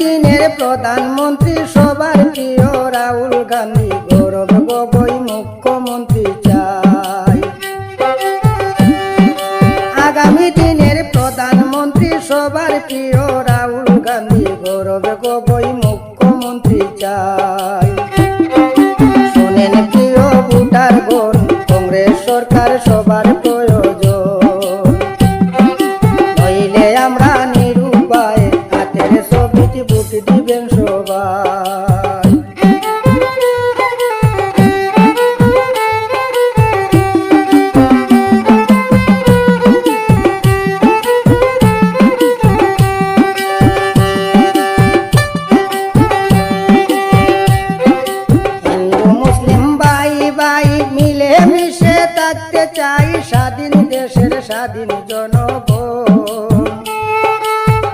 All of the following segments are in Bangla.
দিনের প্রধানমন্ত্রী সবার প্রিয় রাহুল গান্ধী, গৌরব গগৈ মুখ্যমন্ত্রী চাই। আগামী দিনের প্রধানমন্ত্রী সবার প্রিয় রাহুল গান্ধী, গৌরব গগৈ মুখ্যমন্ত্রী চাই। শোনেন প্রিয় ভোটার গণ, কংগ্রেস সরকার সবার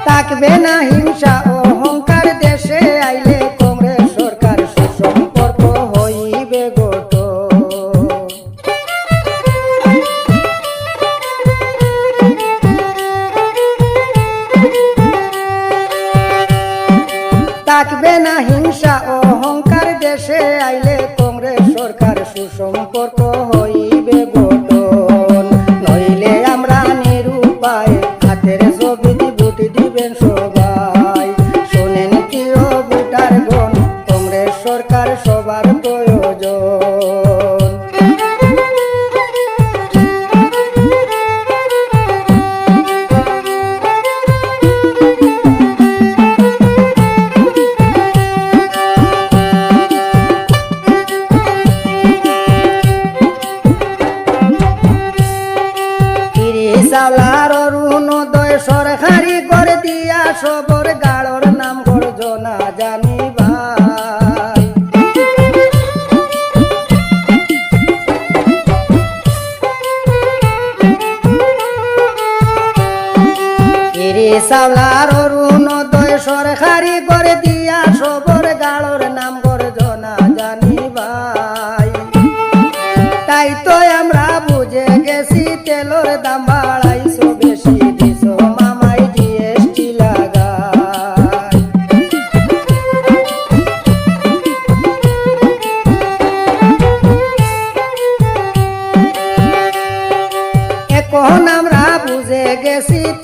থাকবে না হিংসা অহংকার, দেশে আইলে কংগ্রেস সরকার সুসম্পর্ক হইবে গত। থাকবে না হিংসা অহংকার, দেশে আইলে কংগ্রেস সরকার সুসম্পর্ক হইবে ভোট দিবেন সবর গাড়র নাম গর্জনা জানি ভাই ইরি সালার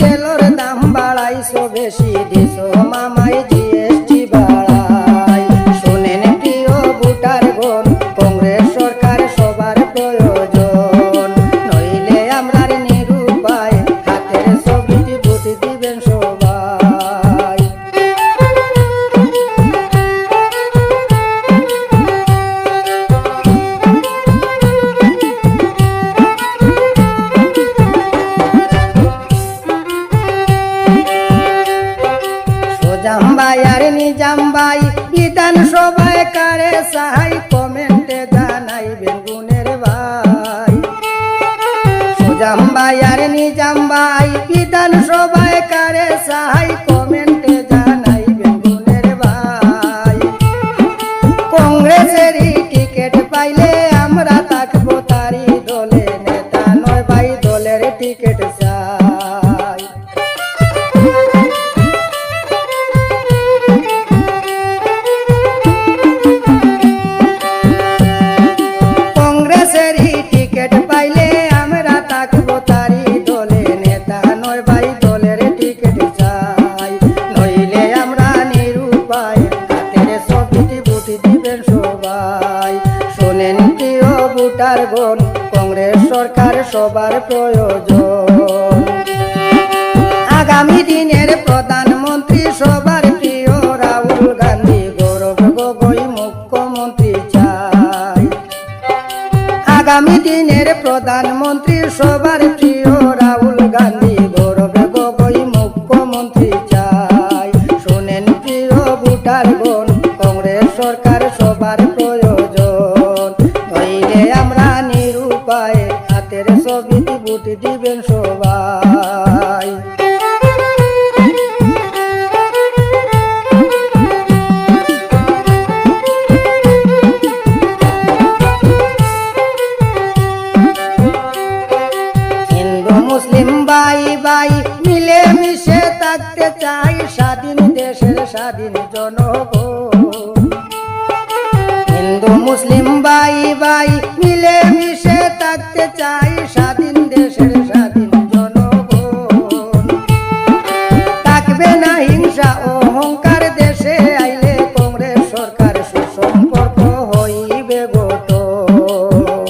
তেলর দাম বাড়াইছো বেশি দিছো মামাই সাহাই কমেন্টে জানাইবেন গুণের ভাই। সোজাম্বাই আর নিজাম্বাই বিধানসভায় কারে সাহাই সবার প্রয়োজন। আগামী দিনের প্রধানমন্ত্রী সবার প্রিয় রাহুল গান্ধী, গৌরব গগৈ মুখ্যমন্ত্রী চাই। আগামী দিনের প্রধানমন্ত্রী সবার প্রিয় রাহুল হাতের ছবিটি ভোট দিবেন সবাই। মুসলিম ভাই ভাই মিলে মিশে থাকতে চাই স্বাধীন দেশের স্বাধীন জনগণ। হিন্দু, মুসলিম বাই বাই মিলে মিশে না অহংকার দেশে আইলে কংগ্রেস সরকার সুসম্পর্ক হইবে গঠন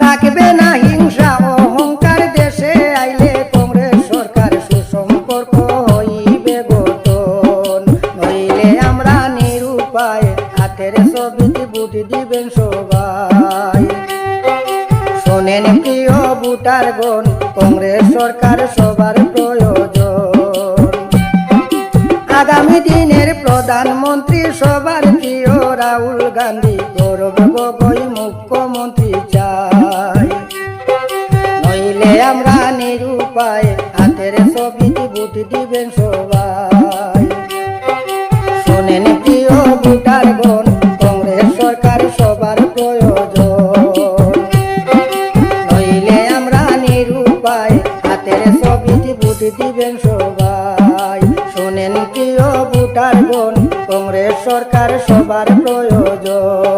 থাকবে না হিংসা, অহংকার দেশে আইলে কংগ্রেস সরকার সুসম্পর্ক হইবে গঠন নইলে আমরা নিরুপায় হাতের ছবিটি বুটি দিবেন সবাই। শোনেন প্রিয় বুটার গণ কংগ্রেস সরকার সবার প্রয়োজন। আগামী দিনের প্রধানমন্ত্রী সবার প্রিয় রাহুল গান্ধী গৌরব গগৈ মুখ্যমন্ত্রী চাই। নইলে আমরা নিরুপায় হাতের ছবিটি বুটি দিবেন সবাই। শোনেন প্রিয় ভোটার কংগ্রেস সরকার সবার প্রয়োজন। নইলে আমরা নিরুপায়, হাতের ছবিটি বুটি দিবেন সবাই। শোনেন প্রিয় ভোটার কংগ্রেস সরকার সবার প্রয়োজন।